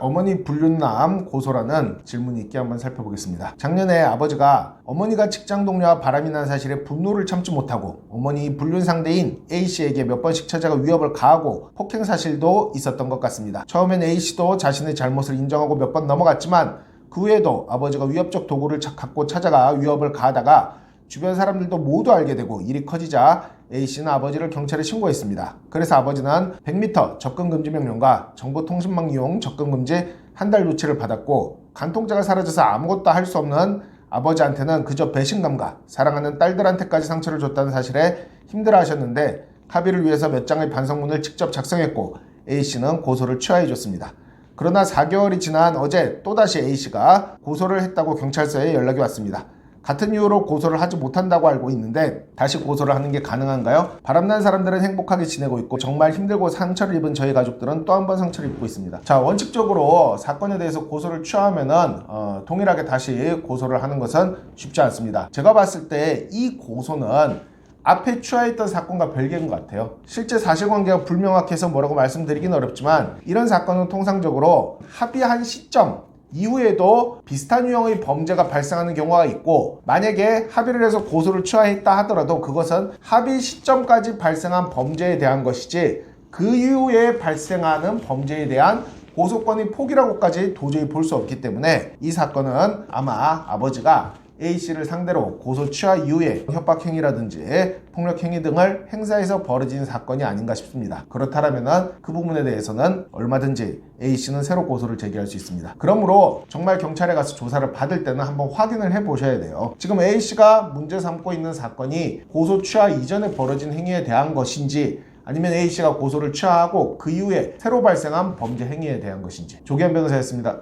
어머니 불륜남 고소라는 질문이 있게 한번 살펴보겠습니다. 작년에 아버지가 어머니가 직장 동료와 바람이 난 사실에 분노를 참지 못하고 어머니 불륜 상대인 A씨에게 몇 번씩 찾아가 위협을 가하고 폭행 사실도 있었던 것 같습니다. 처음엔 A씨도 자신의 잘못을 인정하고 몇 번 넘어갔지만 그 후에도 아버지가 위협적 도구를 차- 갖고 찾아가 위협을 가하다가 주변 사람들도 모두 알게 되고 일이 커지자 A씨는 아버지를 경찰에 신고했습니다. 그래서 아버지는 100m 접근 금지 명령과 정보통신망 이용 접근 금지 한 달 조치를 받았고 간통죄가 사라져서 아무것도 할 수 없는 아버지한테는 그저 배신감과 사랑하는 딸들한테까지 상처를 줬다는 사실에 힘들어 하셨는데 합의를 위해서 몇 장의 반성문을 직접 작성했고 A씨는 고소를 취하해 줬습니다. 그러나 4개월이 지난 어제 또다시 A씨가 고소를 했다고 경찰서에 연락이 왔습니다. 같은 이유로 고소를 하지 못한다고 알고 있는데 다시 고소를 하는 게 가능한가요? 바람난 사람들은 행복하게 지내고 있고 정말 힘들고 상처를 입은 저희 가족들은 또 한 번 상처를 입고 있습니다. 자 원칙적으로 사건에 대해서 고소를 취하면은 어, 동일하게 다시 고소를 하는 것은 쉽지 않습니다. 제가 봤을 때 이 고소는 앞에 취하했던 사건과 별개인 것 같아요. 실제 사실관계가 불명확해서 뭐라고 말씀드리긴 어렵지만 이런 사건은 통상적으로 합의한 시점 이후에도 비슷한 유형의 범죄가 발생하는 경우가 있고 만약에 합의를 해서 고소를 취하했다 하더라도 그것은 합의 시점까지 발생한 범죄에 대한 것이지 그 이후에 발생하는 범죄에 대한 고소권의 포기라고까지 도저히 볼 수 없기 때문에 이 사건은 아마 아버지가 A씨를 상대로 고소 취하 이후에 협박행위라든지 폭력행위 등을 행사해서 벌어진 사건이 아닌가 싶습니다. 그렇다면 그 부분에 대해서는 얼마든지 A씨는 새로 고소를 제기할 수 있습니다. 그러므로 정말 경찰에 가서 조사를 받을 때는 한번 확인을 해 보셔야 돼요. 지금 A씨가 문제 삼고 있는 사건이 고소 취하 이전에 벌어진 행위에 대한 것인지 아니면 A씨가 고소를 취하하고 그 이후에 새로 발생한 범죄 행위에 대한 것인지 조기현 변호사였습니다.